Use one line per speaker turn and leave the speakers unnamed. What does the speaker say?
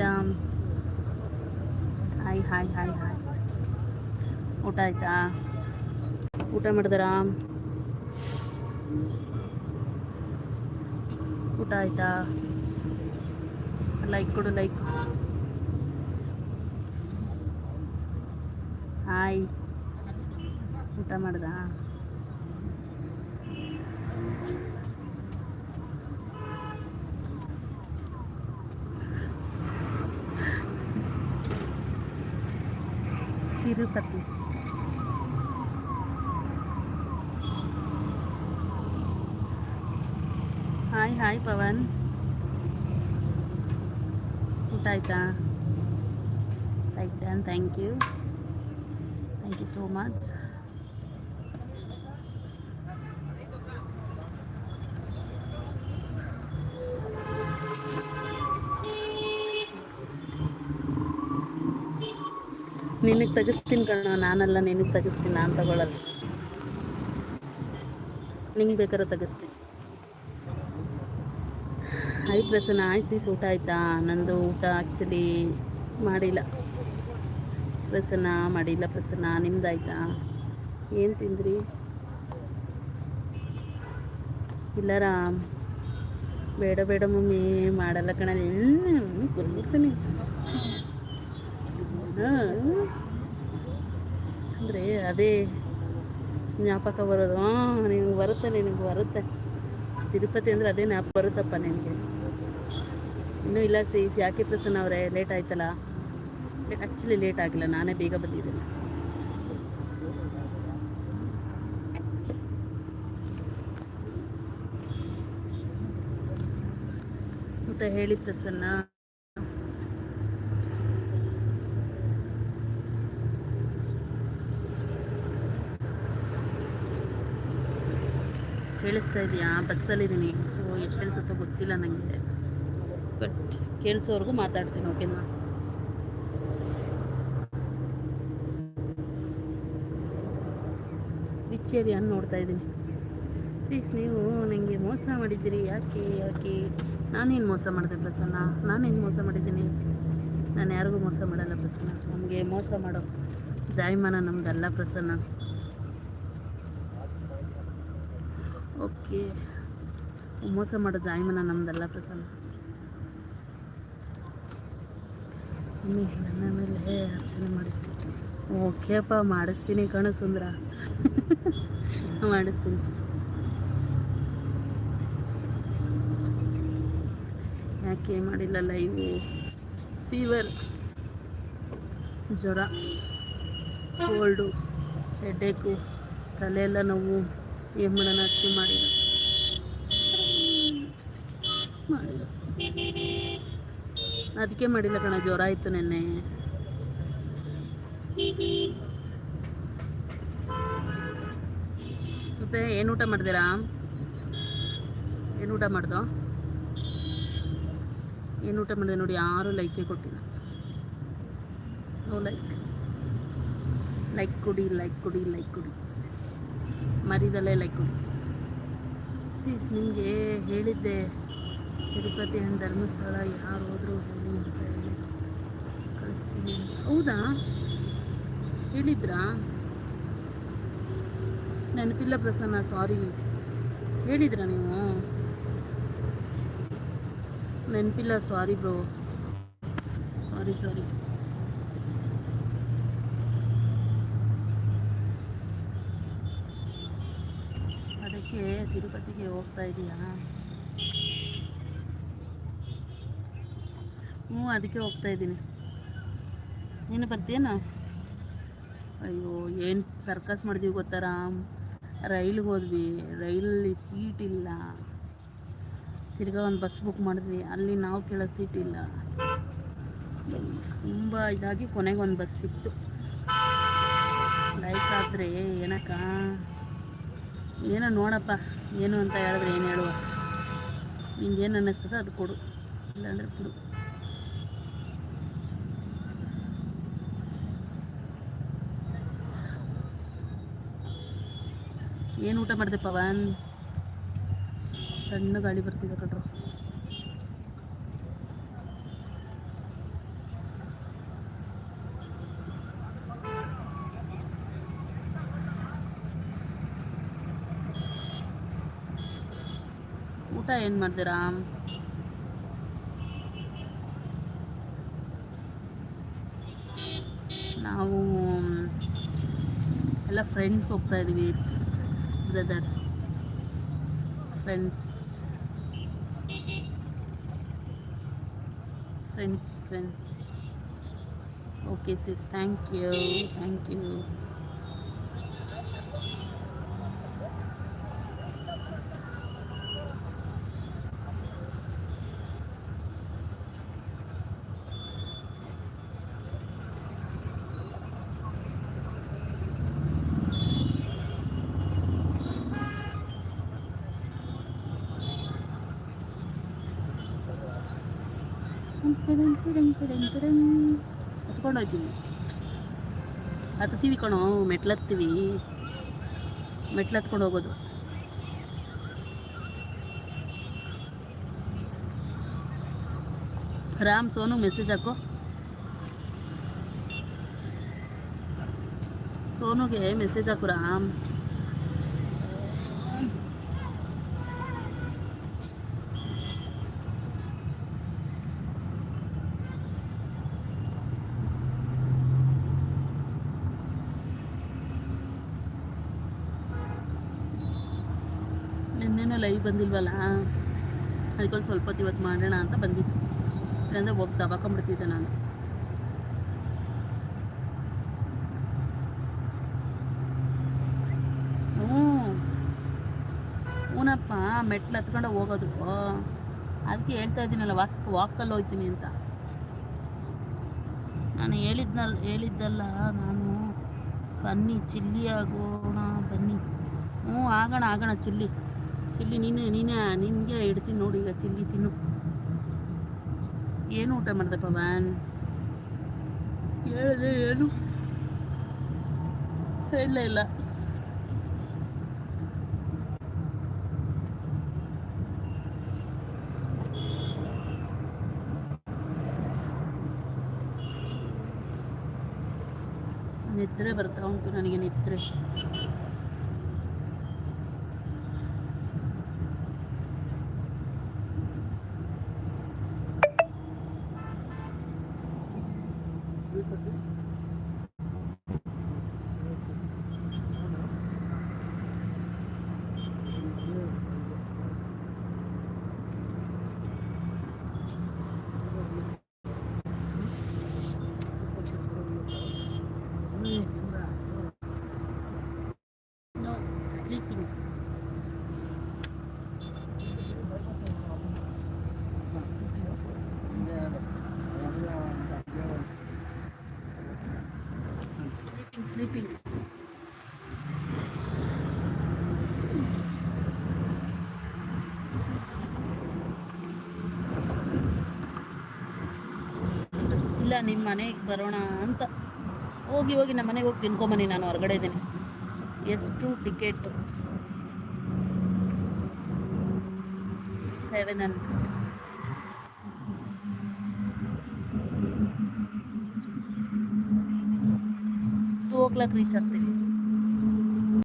Hi Ram hi hi hi hi. ಊಟ ಆಯ್ತಾ? ಊಟ ಮಾಡಿದಾರಾ? ಊಟ ಆಯ್ತಾ? ಲೈಕ್ ಕೊಡು, ಲೈಕ್ ಹಾಯ್. ಊಟ ಮಾಡ್ದ ತಿರುಪತಿ ಹಾಯ್ ಹಾಯ್ ಪವನ್ ಊಟ ಆಯ್ತಾ like done thank you thank you so much ನಿನಗೆ ತೆಗಿಸ್ತೀನಿ ಕಣೋ. ನಾನೆಲ್ಲ ನಿನಗೆ ತೆಗಿಸ್ತೀನಿ. ನಾನು ತಗೊಳ್ಳಲ್ಲ ನಿಂಗೆ ಬೇಕಾದ್ರೆ ತೆಗಿಸ್ತೀನಿ. ಆಯ್ತು ಪ್ರಸನ್ನ ಆಯ್ತು ಸೀಸ್ ಊಟ ಆಯ್ತಾ? ನಂದು ಊಟ ಆ್ಯಕ್ಚುಲಿ ಮಾಡಿಲ್ಲ. ಪ್ರಸನ್ನ ಮಾಡಿಲ್ಲ ಪ್ರಸನ್ನ, ನಿಮ್ದಾಯ್ತಾ? ಏನು ತಿಂದ್ರಿ? ಇಲ್ಲ ಬೇಡ ಬೇಡ ಮಮ್ಮಿ, ಮಾಡಲ್ಲ ಕಣ. ಕೊಲ್ಬಿಡ್ತೀನಿ ಅಂದರೆ ಅದೇ ಜ್ಞಾಪಕ ಬರೋದು. ಹಾಂ, ನಿನಗೆ ಬರುತ್ತೆ ನಿನಗೆ ಬರುತ್ತೆ. ತಿರುಪತಿ ಅಂದರೆ ಅದೇ ಜ್ಞಾಪಕ ಬರುತ್ತಪ್ಪ ನಿನಗೆ. ಇನ್ನೂ ಇಲ್ಲ ಸೀಸ್ ಯಾಕೆ ಪ್ರಸನ್ನ ಅವರೇ ಲೇಟ್ ಆಯ್ತಲ್ಲ? ಆ್ಯಕ್ಚುಲಿ ಲೇಟ್ ಆಗಿಲ್ಲ, ನಾನೇ ಬೇಗ ಬಂದಿದ್ದೀನಿ. ಅಂತ ಹೇಳಿ ಪ್ರಸನ್ನ. ಕೇಳಿಸ್ತಾ ಇದೆಯಾ? ಬಸ್ಸಲ್ಲಿದ್ದೀನಿ ಸೊ ಎಷ್ಟು ಕೆಲಸ ಗೊತ್ತಿಲ್ಲ ನನಗೆ ಬಟ್ ಕೇಳಿಸೋವರೆಗೂ ಮಾತಾಡ್ತೀನಿ, ಓಕೆನಾ? ಅನ್ ನೋಡ್ತಾ ಇದ್ದೀನಿ. ಪ್ಲೀಸ್ ನೀವು ನನಗೆ ಮೋಸ ಮಾಡಿದ್ದೀರಿ, ಯಾಕೆ ಯಾಕೆ? ನಾನೇನು ಮೋಸ ಮಾಡಿದೆ ಪ್ರಸನ್ನ? ನಾನೇನು ಮೋಸ ಮಾಡಿದ್ದೀನಿ? ನಾನು ಯಾರಿಗೂ ಮೋಸ ಮಾಡಲ್ಲ ಪ್ರಸನ್ನ. ನಮಗೆ ಮೋಸ ಮಾಡೋ ಜಾಯಮಾನ ನಮ್ದಲ್ಲ ಪ್ರಸನ್ನ. ಓಕೆ ಮೋಸ ಮಾಡೋ ಜಾಯಮಾನ ನಮ್ದಲ್ಲ ಪ್ರಸನ್ನ. ಮಮ್ಮಿ, ನನ್ನ ಮೇಲೆ ಹೇ, ಅರ್ಚನೆ ಮಾಡಿಸಿ ಓಕೆಪ್ಪ ಮಾಡಿಸ್ತೀನಿ ಕಣು ಸುಂದರ. ಮಾಡಿಸ್ತೀನಿ. ಯಾಕೆ ಮಾಡಿಲ್ಲ ಲೈವು? ಫೀವರ್ ಜ್ವರ. ಕೋಲ್ಡು ಹೆಡ್ಡೇಕು ತಲೆಯೆಲ್ಲ ನೋವು. ಏನು ಮಾಡೋಣ ಮಾಡಿಲ್ಲ ಮಾಡಿಲ್ಲ ಅದಕ್ಕೆ ಮಾಡಿಲ್ಲ ಕಣ, ಜ್ವರ ಇತ್ತು ನೆನ್ನೆ. ಮತ್ತೆ ಏನು ಊಟ ಮಾಡಿದ್ದೀರಾ ಏನು ಊಟ ಮಾಡ್ದೋ? ಏನು ಊಟ ಮಾಡಿದೆ ನೋಡಿ, ಯಾರೂ ಲೈಕೇ ಕೊಟ್ಟಿಲ್ಲ. ನೋ ಲೈಕ್ ಲೈಕ್ ಕೊಡಿ ಲೈಕ್ ಕೊಡಿ ಲೈಕ್ ಕೊಡಿ. ಮರಿದಲ್ಲೇ ಲೈಕ್ ಕೊಡಿ. ಸೀಸ್ ನಿಮಗೆ ಹೇಳಿದ್ದೆ. ತಿರುಪತಿ ಅಂಡ್ ಧರ್ಮಸ್ಥಳ ಯಾರು ಹೋದರೂ ಹೇಳಿ ಅಂತ ಹೇಳಿ ಕಳಿಸ್ತೀನಿ ಅಂತ. ಹೌದಾ? ಹೇಳಿದ್ರಾ? ನೆನಪಿಲ್ಲ ಪ್ರಸನ್ನ ಸಾರಿ ಹೇಳಿದ್ರಾ ನೀವು? ನೆನಪಿಲ್ಲ ಸಾರಿ ಬ್ರೋ ಸಾರಿ ಸಾರಿ ಅದಕ್ಕೆ ತಿರುಪತಿಗೆ ಹೋಗ್ತಾ ಇದೀಯಾ? ಹ್ಞೂ, ಅದಕ್ಕೆ ಹೋಗ್ತಾ ಇದ್ದೀನಿ. ನೀನು ಬರ್ತೀಯನ? ಅಯ್ಯೋ, ಏನು ಸರ್ಕಸ್ ಮಾಡಿದೀವಿ ಗೊತ್ತಾರ? ರೈಲ್ಗೆ ಹೋದ್ವಿ. ರೈಲಲ್ಲಿ ಸೀಟ್ ಇಲ್ಲ. ತಿರ್ಗಾ ಒಂದು ಬಸ್ ಬುಕ್ ಮಾಡಿದ್ವಿ. ಅಲ್ಲಿ ನಾವು ಕೇಳೋ ಸೀಟ್ ಇಲ್ಲ. ತುಂಬ ಇದಾಗಿ ಕೊನೆಗೆ ಒಂದು ಬಸ್ ಸಿಕ್ತು. ಲೈಕ್ ಆದರೆ ಏನಕ್ಕ? ಏನೋ ನೋಡಪ್ಪ, ಏನು ಅಂತ ಹೇಳಿದ್ರೆ ಏನು ಹೇಳುವ? ನಿಂಗೇನು ಅನ್ನಿಸ್ತದೆ ಅದು ಕೊಡು. ಇಲ್ಲಾಂದರೆ ಕೊಡು ಏನು ಊಟ ಮಾಡಿದೆ ಪವನ್? ಸಣ್ಣ ಗಾಳಿ ಬರ್ತಿದೆ ಕಟ್ರು ಊಟ ಏನು ಮಾಡ್ತೀರಾ? ನಾವು, ಎಲ್ಲ ಫ್ರೆಂಡ್ಸ್ ಹೋಗ್ತಾ ಇದ್ದೀವಿ brother friends friends friends okay sis thank you thank you ಹತ್ಕೊಂಡು ಹೋಗ್ತೀವಿ ಹತ್ತೀವಿ ಕಣೋ, ಮೆಟ್ಲತ್ತೀವಿ. ಮೆಟ್ಲು ಹತ್ಕೊಂಡು ಹೋಗೋದು. ರಾಮ್ ಸೋನು ಮೆಸೇಜ್ ಹಾಕೋ. ಸೋನುಗೆ ಮೆಸೇಜ್ ಹಾಕು ರಾಮ್. ನಿನ್ನೆನೂ ಲೈವ್ ಬಂದಿಲ್ವಲ್ಲ? ಅದಕ್ಕೊಂದು ಸ್ವಲ್ಪ ಹೊತ್ತು ಇವತ್ತು ಮಾಡೋಣ ಅಂತ ಬಂದಿತ್ತು ಇಲ್ಲಾಂದರೆ ಹೋಗಿ ದಬಾಕೊಂಡ್ಬಿಡ್ತಿದ್ದೆ ನಾನು. ಹ್ಞೂ. ಹ್ಞೂನಪ್ಪ ಮೆಟ್ಲು ಹತ್ಕೊಂಡು ಹೋಗೋದು. ಅದಕ್ಕೆ ಹೇಳ್ತಾ ಇದ್ದೀನಲ್ಲ ವಾಕ್ ವಾಕಲ್ಲಿ ಹೋಗ್ತೀನಿ ಅಂತ. ನಾನು ಹೇಳಿದ್ನಲ್ಲ ಹೇಳಿದ್ದಲ್ಲ, ನಾನು ಬನ್ನಿ ಚಿಲ್ಲಿ ಆಗೋಣ, ಬನ್ನಿ. ಹ್ಞೂ, ಆಗೋಣ ಆಗೋಣ ಚಿಲ್ಲಿ ಚಿಲ್ಲಿ ನೀನು, ನೀನೆ, ನಿನಗೆ ಇಡ್ತೀನಿ ನೋಡಿ ಈಗ ಚಿಲ್ಲಿ ತಿನ್ನು. ಏನು ಊಟ ಮಾಡಿದೆ ಪವನ್? ಹೇಳಿದೆ ಏನು ಹೇಳಲೇ ಇಲ್ಲ. ನಿದ್ರೆ ಬರ್ತಾ ಉಂಟು ನನಗೆ ನಿದ್ರೆ. Sleeping. ಇಲ್ಲ ನಿಮ್ಮ ಮನೆಗೆ ಬರೋಣ ಅಂತ. ಹೋಗಿ ಹೋಗಿ ನಮ್ಮ ಮನೆಗೆ ಹೋಗಿ ತಿನ್ಕೊಂಬನ್ನಿ, ನಾನು ಹೊರಗಡೆ ಇದ್ದೀನಿ. ಎಷ್ಟು ticket? Seven hundred la cristiandad.